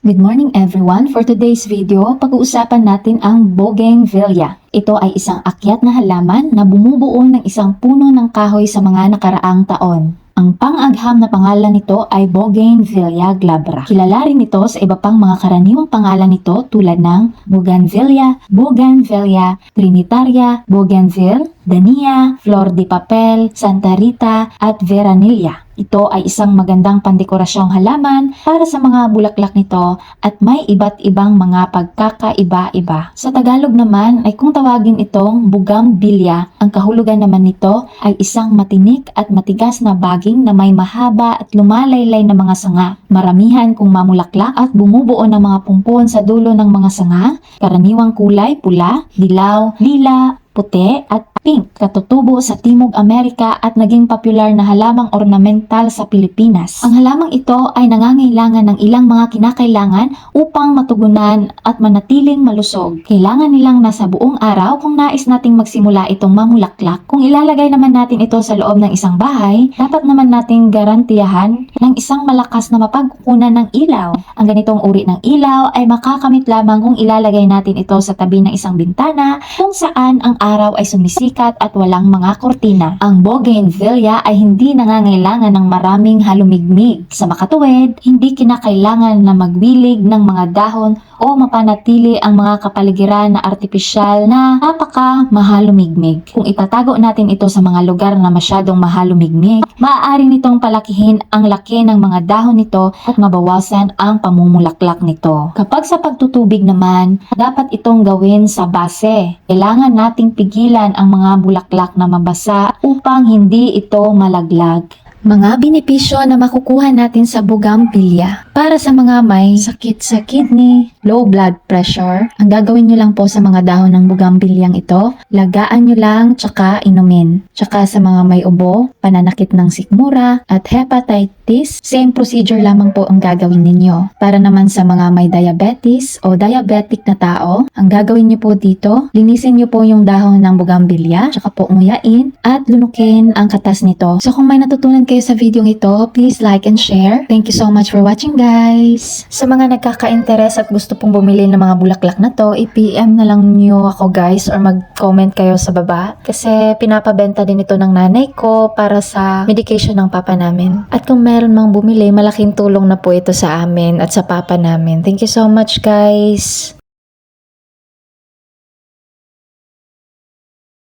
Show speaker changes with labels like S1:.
S1: Good morning everyone! For today's video, pag-uusapan natin ang Bougainvillea. Ito ay isang akyat na halaman na bumubuo ng isang puno ng kahoy sa mga nakaraang taon. Ang pang-agham na pangalan nito ay Bougainvillea glabra. Kilala rin ito sa iba pang mga karaniwang pangalan nito tulad ng Bougainvillea, Bougainvillea, Trinitaria, Bougainville, Dania, Flor de Papel, Santa Rita at Veranilla. Ito ay isang magandang pandekorasyong halaman para sa mga bulaklak nito at may iba't ibang mga pagkakaiba-iba. Sa Tagalog naman ay kung tawagin itong bugambilya, ang kahulugan naman nito ay isang matinik at matigas na baging na may mahaba at lumalaylay na mga sanga. Maramihan kung mamulaklak at bumubuo ng mga pumpon sa dulo ng mga sanga, karaniwang kulay pula, dilaw, lila, puti at pink katutubo sa Timog Amerika at naging popular na halamang ornamental sa Pilipinas. Ang halamang ito ay nangangailangan ng ilang mga kinakailangan upang matugunan at manatiling malusog. Kailangan nilang nasa buong araw kung nais nating magsimula itong mamulaklak. Kung ilalagay naman natin ito sa loob ng isang bahay, dapat naman nating garantiyahan ng isang malakas na mapagkukunan ng ilaw. Ang ganitong uri ng ilaw ay makakamit lamang kung ilalagay natin ito sa tabi ng isang bintana kung saan ang araw ay sumisikat at walang mga kortina. Ang Bougainvillea ay hindi nangangailangan ng maraming halumigmig. Sa makatuwid, hindi kinakailangan na magwilig ng mga dahon o mapanatili ang mga kapaligiran na artipisyal na napaka mahalumigmig. Kung itatago natin ito sa mga lugar na masyadong mahalumigmig, maaari nitong palakihin ang laki ng mga dahon nito at mabawasan ang pamumulaklak nito. Kapag sa pagtutubig naman, dapat itong gawin sa base. Kailangan nating pigilan ang mga bulaklak na mabasa upang hindi ito malaglag. Mga benepisyo na makukuha natin sa Bougainvillea. Para sa mga may sakit sa kidney, low blood pressure, ang gagawin nyo lang po sa mga dahon ng Bougainvilleang ito, lagaan nyo lang tsaka inumin. Tsaka sa mga may ubo, pananakit ng sikmura, at hepatitis, same procedure lamang po ang gagawin ninyo. Para naman sa mga may diabetes o diabetic na tao, ang gagawin nyo po dito, linisin nyo po yung dahon ng Bougainvillea, tsaka po nguyain, at lunukin ang katas nito. So kung may natutunan kayo sa video ito, please like and share. Thank you so much for watching guys! Sa mga nagkaka-interes at gusto pong bumili ng mga bulaklak na to, i-PM na lang nyo ako guys or mag-comment kayo sa baba. Kasi pinapabenta din ito ng nanay ko para sa medication ng papa namin. At kung meron mang bumili, malaking tulong na po ito sa amin at sa papa namin. Thank you so much guys!